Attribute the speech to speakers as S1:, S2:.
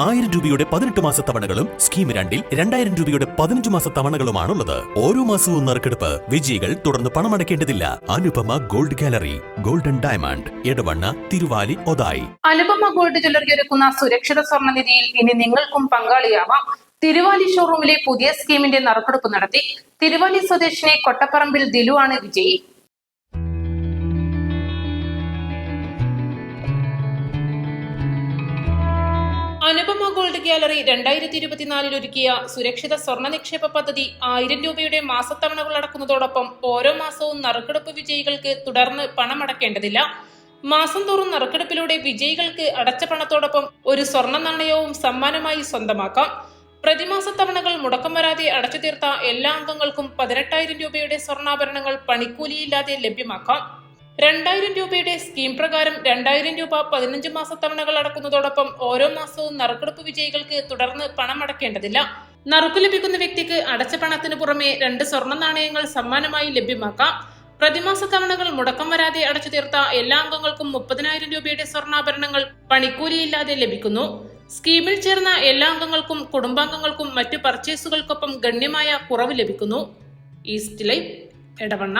S1: ആയിരം രൂപയുടെ പതിനെട്ട് മാസ തവണകളും സ്കീം രണ്ടിൽ രണ്ടായിരം രൂപയുടെ പതിനഞ്ച് മാസ തവണകളുമാണുള്ളത്. ഓരോ മാസവും നറുക്കെടുപ്പ് വിജയികൾ തുടർന്ന് പണമടയ്ക്കേണ്ടതില്ല. Anupama gold gallery golden diamond Edavanna Thiruvali Othayi.
S2: Anupama gold jewellery ഒരുക്കുന്ന സുരക്ഷിത സ്വർണനിധിയിൽ ഇനി നിങ്ങൾക്കും പങ്കാളിയാവാം. തിരുവാലി ഷോറൂമിലെ പുതിയ സ്കീമിന്റെ നറുക്കെടുപ്പ് നടത്തി തിരുവാലി സ്വദേശിനെ കൊട്ടപ്പറമ്പിൽ ദിലു ആണ് വിജയി. അനുപമ ഗോൾഡ് ഗ്യാലറി രണ്ടായിരത്തി ഇരുപത്തിനാലിൽ ഒരുക്കിയ സുരക്ഷിത സ്വർണ നിക്ഷേപ പദ്ധതി ആയിരം രൂപയുടെ മാസത്തവണകൾ അടക്കുന്നതോടൊപ്പം ഓരോ മാസവും നറുക്കെടുപ്പ് വിജയികൾക്ക് തുടർന്ന് പണമടക്കേണ്ടതില്ല. മാസം തോറും നറുക്കെടുപ്പിലൂടെ വിജയികൾക്ക് അടച്ച പണത്തോടൊപ്പം ഒരു സ്വർണ നാണയവും സമ്മാനമായി സ്വന്തമാക്കാം. പ്രതിമാസ തവണകൾ മുടക്കം വരാതെ അടച്ചു തീർത്ത എല്ലാ അംഗങ്ങൾക്കും പതിനെട്ടായിരം രൂപയുടെ സ്വർണാഭരണങ്ങൾ പണിക്കൂലിയില്ലാതെ ലഭ്യമാക്കാം. രണ്ടായിരം രൂപയുടെ സ്കീം പ്രകാരം രണ്ടായിരം രൂപ പതിനഞ്ച് മാസ തവണകൾ അടക്കുന്നതോടൊപ്പം ഓരോ മാസവും നറുക്കെടുപ്പ് വിജയികൾക്ക് തുടർന്ന് പണം അടക്കേണ്ടതില്ല. നറുക്ക് ലഭിക്കുന്ന വ്യക്തിക്ക് അടച്ച പണത്തിന് പുറമെ രണ്ട് സ്വർണ നാണയങ്ങൾ സമ്മാനമായി ലഭ്യമാക്കാം. പ്രതിമാസ തവണകൾ മുടക്കം വരാതെ അടച്ചു തീർത്ത എല്ലാ അംഗങ്ങൾക്കും മുപ്പതിനായിരം രൂപയുടെ സ്വർണാഭരണങ്ങൾ പണിക്കൂലിയില്ലാതെ ലഭിക്കുന്നു. സ്കീമിൽ ചേർന്ന എല്ലാ അംഗങ്ങൾക്കും കുടുംബാംഗങ്ങൾക്കും മറ്റ് പർച്ചേസുകൾക്കൊപ്പം ഗണ്യമായ കുറവ് ലഭിക്കുന്നു. East life Edavanna.